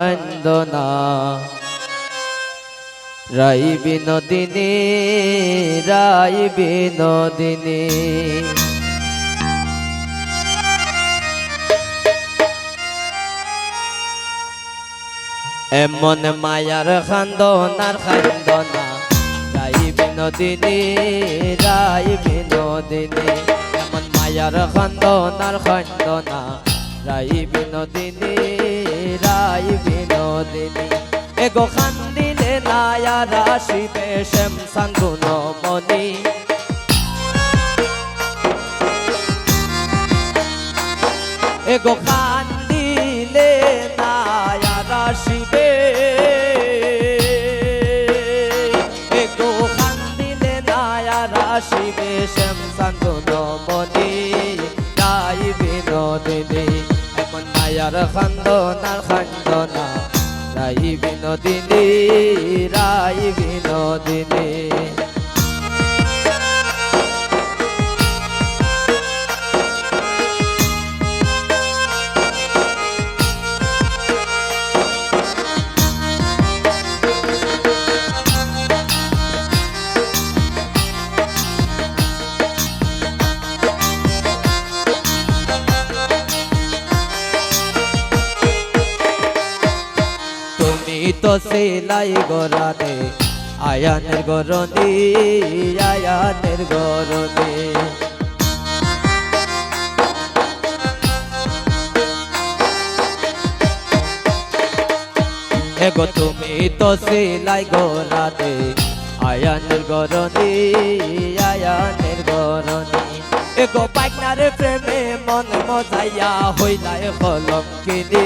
বন্দনা। রাই বিনোদিনী রাই বিনোদিনী এমন মায়ার খান্দনার খান্দনা। রাই বিনোদিনী রাই বিনোদিনী এমন মায়ার খান্দনার খান্দনা। রাই বিনোদিনী রাই বিনোদিনী। এগো খান্দিলে নায়া রাশি পেশম সাঙ্গুন মনি এগো কান্দিলে নায়া রাশিবে এগো কান্দিলে নায়া রাশিবে শ্যাম সান্তন মনি রাই বিনোদিনী। এমন মায়ার খান্দনার খান্দনা রাই বিনোদিনী রাই বিনোদিনী। তো সেলাই গরানে, আয়ানের গরনি আয়ানের গরনি এগো তুমি তো সেলাই গরানে, আয়ানের গরনি আয়ানের গরনি এগো পাইনারে প্রেমে মন মজাইয়া হইলাই কলম কিনি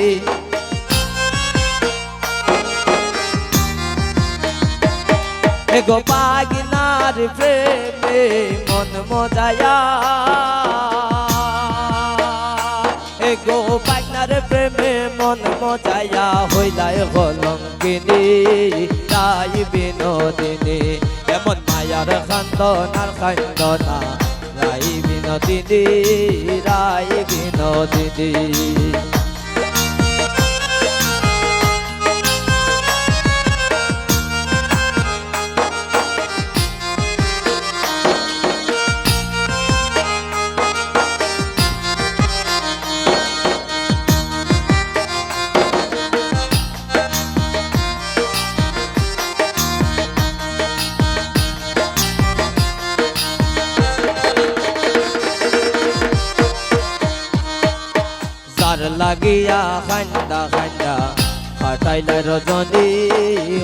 এগো পাগিনার প্রেমে মন মজায়া। এগো পাগনার প্রেমে মন মজায়া হইলায় কলঙ্কিনী তাই বিনোদিনী, এমন মায়ার খান্দনার খান্দনা রাই বিনোদিনী রাই বিনোদিনী। লাগিয়া খান্দা খান্দা খাটাইলাই রজনী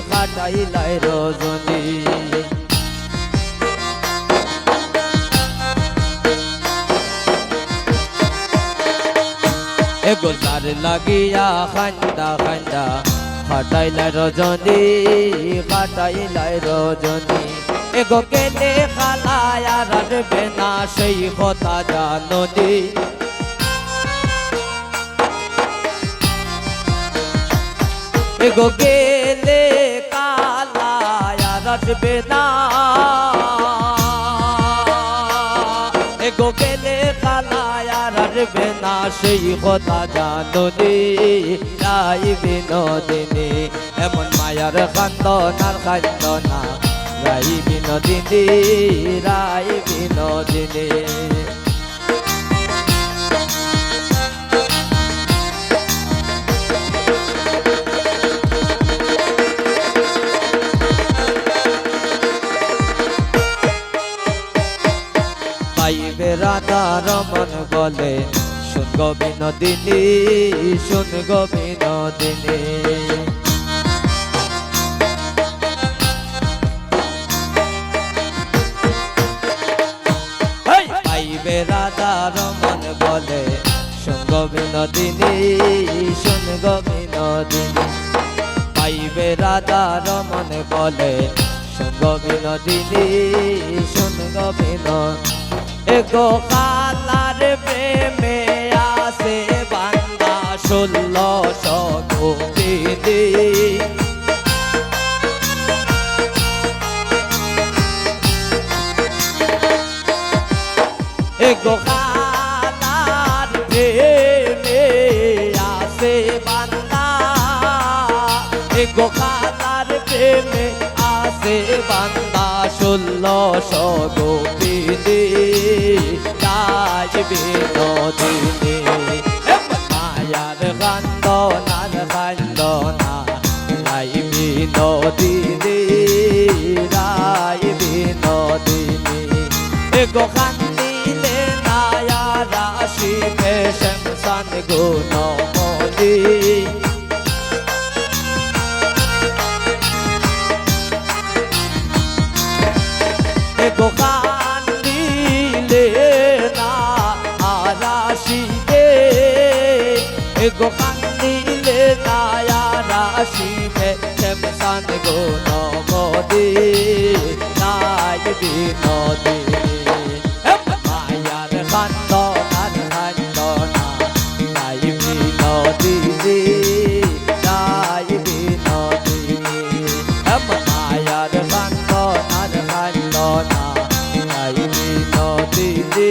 খাটাইলাই রজনী এগো যার লাগিয়া খান্দা খান্দা খাটাইলাই রজনী খাটাইলাই রজনী এগো কেনে খালায়া রাখবে না সেই কথা জাননী। এগো গেলে কালায়া রটবে না এগো গেলে কালায়া রটবে না সেই কথা জাননি রাই বিনোদিনী এমন মায়ার কান্দনা রাই বিনোদিনী রাই বিনোদিনী বলে শুন গো বিনোদিনী শুন গো বিনোদিনী হেই! পাইবে রাধা রমন বলে শুন গো বিনোদিনী শুন গো বিনোদিনী পাইবে রাধা রমন বলে শুন গো বিনোদিনী শুন গো বিনোদিনী এগো কালার দে গোখালার প্রেমে আসে বান্দা। ষোলো সগো বিনোদিনী রাই বিনোদিনী এগো কান্দিলে নায়া রাশি পেশম সান গুণ মোদী এগো কান্দিলে না আরাশিবে এগো কান্দিলে না আরাশিবে শ্যামসান গো নবদে নাই বিনোদে। মায়ার কান্দনার কান্দনা নাই বিনোদিনী নাই বিনোদিনী মায়ার কান্দনার কান্দনা নাই বিনোদিনী